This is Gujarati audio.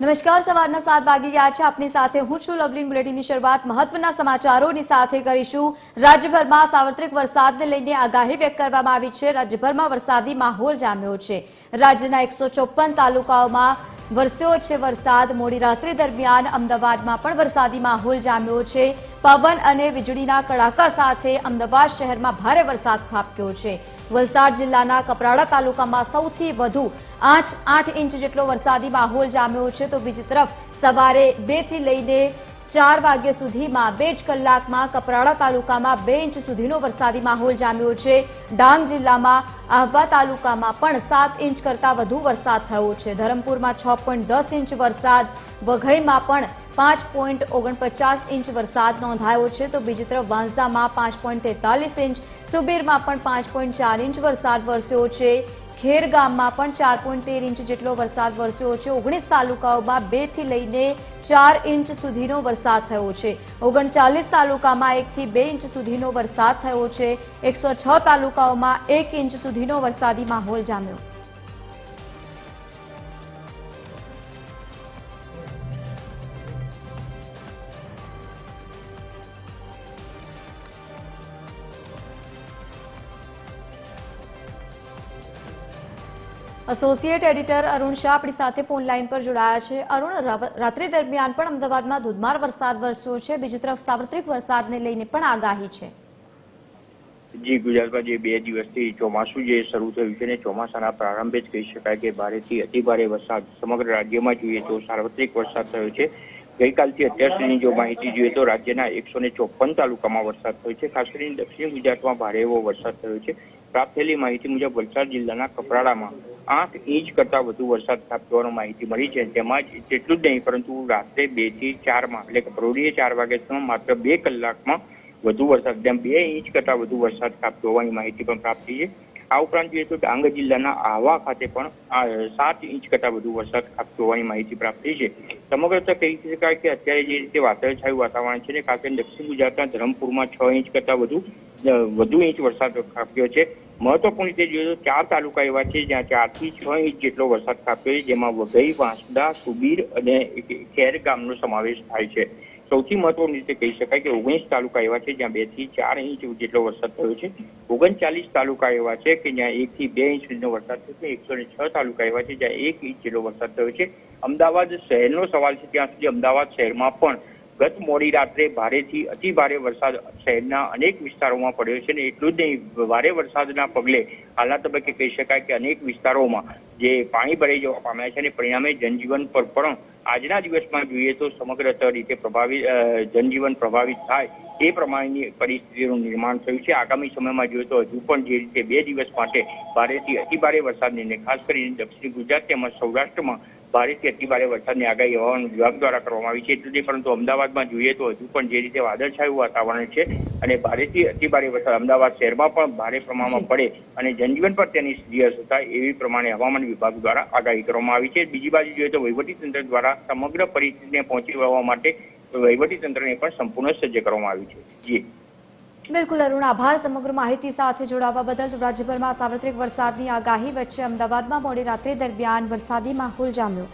નમસ્કાર, સવારના સાત વાગી ગયા છે. આપની સાથે હું છું લવલીન બુલેટિનની શરૂઆત. મહત્વના સમાચારોની સાથે કરીશું. રાજ્યભરમાં સાર્વત્રિક વરસાદને લઈને આગાહી વ્યક્ત કરવામાં આવી છે. રાજ્યભરમાં વરસાદી માહોલ જામ્યો છે. રાજ્યના એકસો તાલુકાઓમાં વરસ્યો છે વરસાદ. મોડી રાત્રિ દરમિયાન અમદાવાદમાં પણ વરસાદી માહોલ જામ્યો છે. પવન અને વીજળીના કડાકા સાથે અમદાવાદ શહેરમાં ભારે વરસાદ ખાબક્યો છે. વલસાડ જિલ્લાના કપરાડા તાલુકામાં સૌથી વધુ આઠ આઠ ઇંચ જેટલો વરસાદી માહોલ જામ્યો છે. તો બીજી તરફ સવારે બેથી લઈને ચાર વાગ્યા સુધીમાં બે જ કલાકમાં કપરાડા તાલુકામાં બે ઇંચ સુધીનો વરસાદી માહોલ જામ્યો છે. ડાંગ જિલ્લામાં આહવા તાલુકામાં પણ સાત ઇંચ કરતાં વધુ વરસાદ થયો છે. ધરમપુરમાં છ ઇંચ વરસાદ, વઘઈમાં પણ પાંચ પોઈન્ટ ઓગણપચાસ ઇંચ વરસાદ નોંધાયો છે. તો બીજી તરફ વાંસદામાં પાંચ પોઈન્ટ તેતાલીસ ઇંચ, સુબીરમાં પણ પાંચ પોઈન્ટ ચાર ઇંચ વરસાદ વરસ્યો છે. ખેર ગામમાં પણ ચાર પોઈન્ટ તેર ઇંચ જેટલો વરસાદ વરસ્યો છે. ઓગણીસ તાલુકાઓમાં બેથી લઈને ચાર ઇંચ સુધીનો વરસાદ થયો છે. ઓગણચાલીસ તાલુકામાં એકથી બે ઇંચ સુધીનો વરસાદ થયો છે. એકસો તાલુકાઓમાં એક ઇંચ સુધીનો વરસાદી માહોલ જામ્યો. એસોસિએટ એડિટર અરુણ શાહ આપણી સાથે ફોન લાઈન પર જોડાયા છે. અરુણ રાત્રિ દરમિયાન પણ અમદાવાદમાં ધોધમાર વરસાદ વરસ્યો છે. બીજી તરફ સાર્વત્રિક વરસાદને લઈને પણ આગાહી છે. જી, ગુજરાતમાં જે બે દિવસથી ચોમાસું જે શરૂ થયું છે ને ચોમાસાના પ્રારંભે જ કહી શકાય કે ભારેથી અતિભારે વરસાદ સમગ્ર રાજ્યમાં જોઈએ તો સાર્વત્રિક વરસાદ થયો છે. ગઈકાલથી અત્યાર સુધીની જો માહિતી જોઈએ તો રાજ્યના એકસો ને ચોપન તાલુકામાં વરસાદ થયો છે. ખાસ કરીને દક્ષિણ ગુજરાતમાં ભારે એવો વરસાદ થયો છે. પ્રાપ્ત થયેલી માહિતી મુજબ વલસાડ જિલ્લાના કપરાડામાં આઠ ઇંચ કરતા વધુ વરસાદ ખાબકવાની માહિતી મળી છે. તેમાં જ તેટલું જ નહીં, પરંતુ રાત્રે બેથી ચારમાં એટલે કે પરોઢીએ ચાર વાગ્યા માત્ર બે કલાકમાં વધુ વરસાદ, જેમ બે ઇંચ કરતા વધુ વરસાદ ખાબક્યો હોવાની માહિતી પણ પ્રાપ્ત થઈ છે. આ ઉપરાંત જોઈએ તો ડાંગ જિલ્લાના આહવા ખાતે પણ સાત ઇંચ કરતા વધુ વરસાદ ખાબક્યો હોવાની માહિતી પ્રાપ્ત થઈ છે. સમગ્ર તો કહી શકાય કે અત્યારે જે રીતે વાદળછાયું વાતાવરણ છે ને, ખાસ કરીને દક્ષિણ ગુજરાતના ધરમપુરમાં છ ઇંચ કરતા વધુ વધુ ઇંચ વરસાદ ખાબક્યો છે. મહત્વપૂર્ણ રીતે જોઈએ તો ચાર તાલુકા એવા છે, જ્યાં ચારથી છ ઇંચ જેટલો વરસાદ ખાબક્યો છે, જેમાં વઘઈ, વાંસદા, સુબીર અને ખેર ગામનો સમાવેશ થાય છે. સૌથી મહત્વની રીતે કહી શકાય કે ઓગણીસ તાલુકા એવા છે, જ્યાં બેથી ચાર ઇંચ જેટલો વરસાદ થયો છે. ઓગણચાલીસ તાલુકા એવા છે કે જ્યાં એક થી બે ઇંચ સુધીનો વરસાદ થયો છે. એકસો છ તાલુકા એવા છે, જ્યાં એક ઇંચ જેટલો વરસાદ થયો છે. અમદાવાદ શહેરનો સવાલ છે, ત્યાં સુધી અમદાવાદ શહેરમાં પણ ગત મોડી રાત્રે ભારેથી અતિ ભારે વરસાદ શહેરના અનેક વિસ્તારોમાં પડ્યો છે ને એટલું જ નહીં, ભારે વરસાદના પગલે હાલના તબક્કે કહી શકાય કે અનેક વિસ્તારોમાં જે પાણી ભરાઈ જવા પામ્યા છે અને પરિણામે જનજીવન પર પણ આજના દિવસમાં જોઈએ તો સમગ્ર રીતે પ્રભાવિત જનજીવન પ્રભાવિત થાય એ પ્રમાણેની પરિસ્થિતિનું નિર્માણ થયું છે. આગામી સમયમાં જોઈએ તો હજુ પણ જે રીતે બે દિવસ માટે ભારેથી અતિભારે વરસાદની ખાસ કરીને દક્ષિણ ગુજરાત તેમજ સૌરાષ્ટ્રમાં ભારેથી અતિભારે વરસાદની આગાહી હવામાન વિભાગ દ્વારા કરવામાં આવી છે. એટલું પરંતુ અમદાવાદમાં જોઈએ તો હજુ પણ જે રીતે વાદળછાયું વાતાવરણ છે અને ભારેથી અતિભારે વરસાદ અમદાવાદ શહેરમાં પણ ભારે પ્રમાણમાં પડે અને જનજીવન પર તેની સીધી અસર થાય એવી પ્રમાણે હવામાન વિભાગ દ્વારા આગાહી કરવામાં આવી છે. બીજી બાજુ જોઈએ તો વહીવટીતંત્ર દ્વારા સમગ્ર પરિસ્થિતિને પહોંચી વળવા માટે વહીવટીતંત્રને પણ સંપૂર્ણ સજ્જ કરવામાં આવ્યું છે. જી. બિલકુલ અરુણ, આભાર. સમગ્ર માહિતી સાથે જોડાવા બદલ રાજ્યભરમાં સાર્વત્રિક વરસાદની આગાહી વચ્ચે અમદાવાદમાં મોડી રાત્રિ દરમિયાન વરસાદી માહોલ જામ્યો.